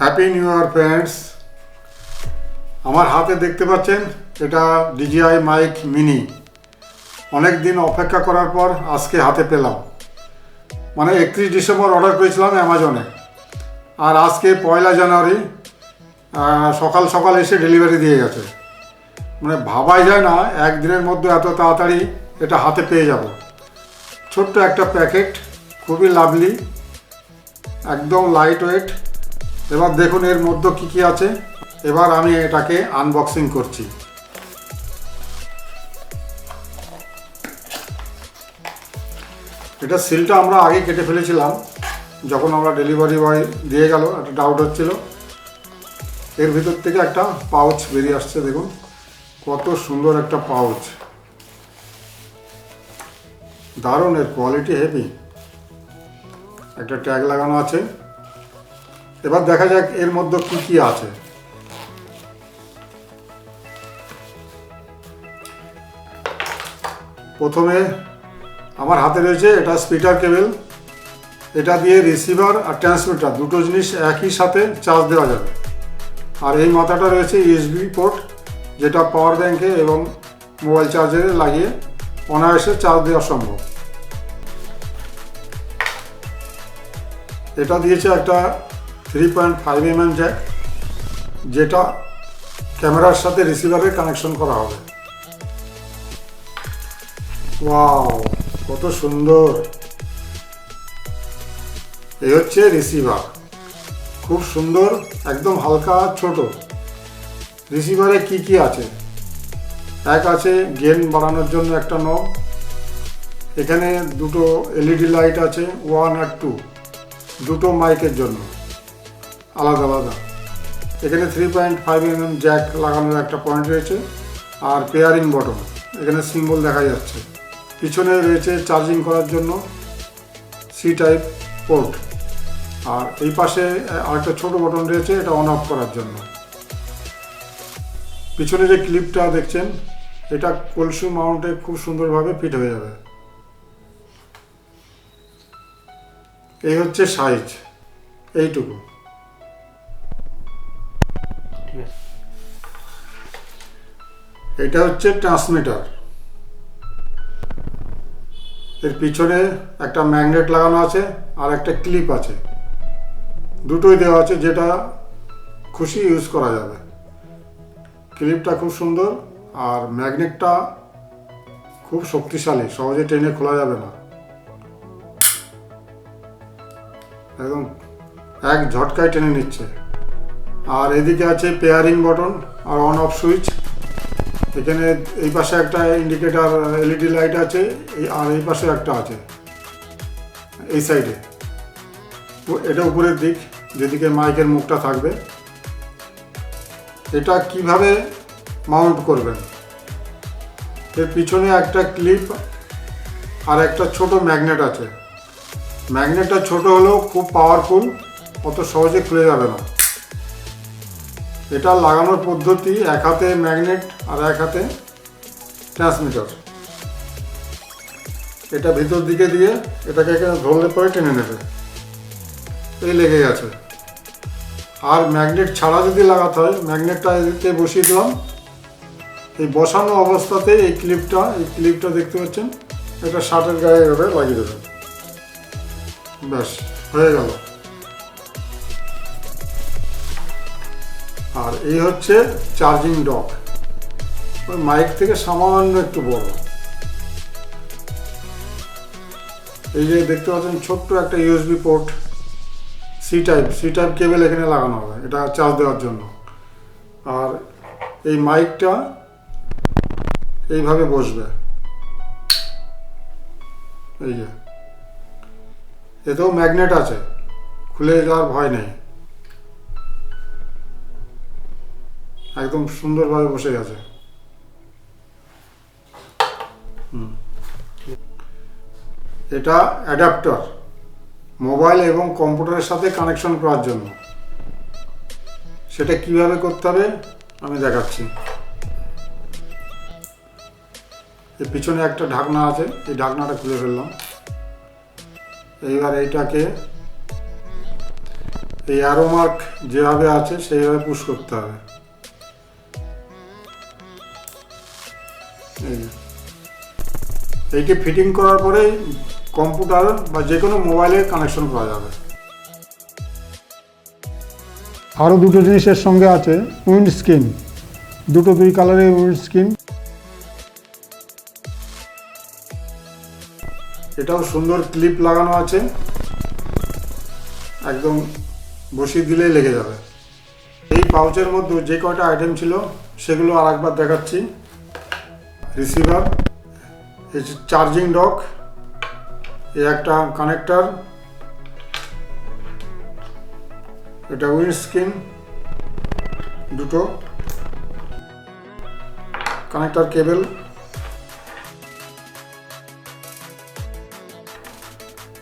Happy new year friends আমার হাতে দেখতে পাচ্ছেন এটা ডিজিআই মাইক মিনি অনেক দিন অপেক্ষা করার পর আজকে হাতে পেলাম। মানে একত্রিশ ডিসেম্বর অর্ডার করেছিলাম অ্যামাজনে। আর আজকে পয়লা জানুয়ারি সকাল সকাল এসে ডেলিভারি দিয়ে গেছে। মানে ভাবাই যায় না, একদিনের মধ্যে এত তাড়াতাড়ি এটা হাতে পেয়ে যাব। ছোট্ট একটা প্যাকেট, খুবই লাভলি, একদম লাইট ওয়েট এবার দেখুন এর মধ্যে কি কি আছে। এবার আমি এটাকে আনবক্সিং করছি। এটা সিলটা আমরা আগে কেটে ফেলেছিলাম, যখন আমরা ডেলিভারি বয় দিয়ে গেল, একটা ডাউট হচ্ছিল। এর ভিতর থেকে একটা পাউচ বেরিয়ে আসছে, দেখুন। কত সুন্দর একটা পাউচ দারুণ এর কোয়ালিটি হেভি একটা ট্যাগ লাগানো আছে। এবার দেখা যাক এর মধ্যে কি কি আছে। প্রথমে আমার হাতে রয়েছে এটা স্পিকার কেবল। এটা দিয়ে রিসিভার আর ট্রান্সমিটার দুটো জিনিস একই সাথে চার্জ দেওয়া যাবে। আর এই মাথাটা রয়েছে ইউএসবি পোর্ট, যেটা পাওয়ার ব্যাঙ্কে এবং মোবাইল চার্জারে লাগিয়ে অনায়াসে চার্জ দেওয়া সম্ভব। এটা দিয়েছে একটা three point five M M jack যেটা ক্যামেরার সাথে রিসিভারের কানেকশন করা হবে। ওয়াও কত সুন্দর। এই হচ্ছে রিসিভার খুব সুন্দর, একদম হালকা ছোট। রিসিভারে কি কি আছে? এক আছে গেন বাড়ানোর জন্য একটা নব এখানে দুটো এলইডি লাইট আছে ওয়ান আর টু দুটো মাইকের জন্য। আলাদা আলাদা। এখানে three point five M M jack লাগানোর একটা পয়েন্ট রয়েছে আর পেয়ারিং বটন এখানে সিম্বল দেখা যাচ্ছে। পিছনে রয়েছে চার্জিং করার জন্য সি টাইপ পোর্ট আর এই পাশে আরেকটা ছোট বটন রয়েছে, এটা অন অফ করার জন্য। পিছনে যে ক্লিপটা দেখছেন, এটা কলসু মাউন্টে খুব সুন্দরভাবে ফিট হয়ে যাবে। এই হচ্ছে সাইজ এইটুকু। ঠিক আছে। এটা হচ্ছে ট্রান্সমিটার এর পিছনে একটা ম্যাগনেট লাগানো আছে আর একটা ক্লিপ আছে। দুটোই দেওয়া আছে যেটা খুশি ইউজ করা যাবে। ক্লিপটা খুব সুন্দর আর ম্যাগনেটটা খুব শক্তিশালী, সহজে টেনে খোলা যাবে না। একদম এক ঝটকায় টেনে নিচ্ছে। আর এদিকে আছে পেয়ারিং বটন আর অন অফ সুইচ এখানে এই পাশে একটা ইন্ডিকেটার এলইডি লাইট আছে আর এই পাশে একটা আছে, এই সাইডে এটা উপরের দিক, যেদিকে মাইকের মুখটা থাকবে। এটা কীভাবে মাউন্ট করবেন? এর পিছনে একটা ক্লিপ আর একটা ছোট ম্যাগনেট আছে। ম্যাগনেটটা ছোট হলেও খুব পাওয়ারফুল অত সহজে খুলে যাবে না। এটা লাগানোর পদ্ধতি, এক হাতে ম্যাগনেট আর এক হাতে ট্রান্সমিটার। এটা ভিতর দিকে দিয়ে এটাকে এখানে ধরলে পরে টেনে নেবে। এই লেগে গেছে আর ম্যাগনেট ছাড়া যদি লাগাতে হয়, ম্যাগনেটটা এদিকে বসিয়ে দিলাম। এই বসানো অবস্থাতে এই ক্লিপটা এই ক্লিপটা দেখতে পাচ্ছেন? এটা শার্টের গায়ে এভাবে লাগিয়ে দেবেন ব্যাস, হয়ে গেল। আর এই হচ্ছে চার্জিং ডক ওই মাইক থেকে সামান্য একটু বড়। এই যে দেখতে পাচ্ছেন ছোট্ট একটা USB port C type C type cable এখানে লাগানো হবে, এটা চার্জ দেওয়ার জন্য। আর এই মাইকটা এইভাবে বসবে। এই যে। এতেও ম্যাগনেট আছে, খুলে যাওয়ার ভয় নেই। একদম সুন্দরভাবে বসে গেছে। এটা অ্যাডাপ্টার মোবাইল এবং কম্পিউটারের সাথে কানেকশন করার জন্য। সেটা কীভাবে করতে হবে, আমি দেখাচ্ছি। এর পিছনে একটা ঢাকনা আছে, এই ঢাকনাটা খুলে ফেললাম। এইবার এইটাকে এই অ্যারোমার্ক যেভাবে আছে, সেইভাবে পুশ করতে হবে। এইটি ফিটিং করার পরেই কম্পিউটার বা যে কোনো মোবাইলে কানেকশন করা যাবে। আরও দুটো জিনিসের সঙ্গে আছে উইন্ড স্ক্রিন দুটো দুই কালারের উইন্ড স্ক্রিন এটাও সুন্দর ক্লিপ লাগানো আছে। একদম বসিয়ে দিলেই লেগে যাবে। এই পাউচের মধ্যে যে কয়টা আইটেম ছিল, সেগুলো আর একবার দেখাচ্ছি। রিসিভার এই চার্জিং ডক এই একটা কানেক্টার এটা উইন্ড স্ক্রিন দুটো কানেক্টার কেবল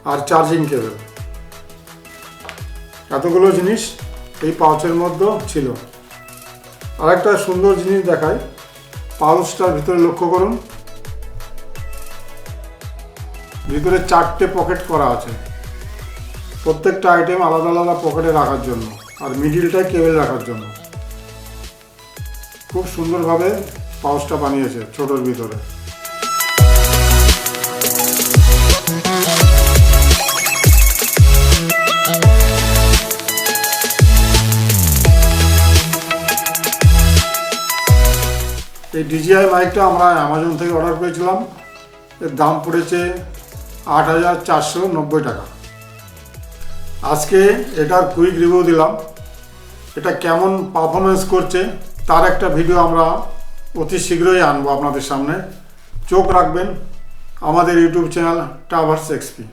আর চার্জিং কেবল এতগুলো জিনিস এই পাউচের মধ্যে ছিল। আরেকটা সুন্দর জিনিস দেখায় পাউচটার ভিতরে লক্ষ্য করুন। ভিতরে চারটে পকেট করা আছে। প্রত্যেকটা আইটেম আলাদা আলাদা পকেটে রাখার জন্য আর মিডিলটায় কেবেল রাখার জন্য। খুব সুন্দরভাবে পাউচটা বানিয়েছে ছোটোর ভিতরে। এই ডিজিআই মাইকটা আমরা অ্যামাজন থেকে অর্ডার করেছিলাম। এর দাম পড়েছে আট হাজার চারশো নব্বই টাকা। আজকে এটার কুইক রিভিউ দিলাম। এটা কেমন পারফরমেন্স করছে, তার একটা ভিডিও আমরা অতি শীঘ্রই আনব আপনাদের সামনে। চোখ রাখবেন আমাদের ইউটিউব চ্যানেল টাভার্স এক্সপি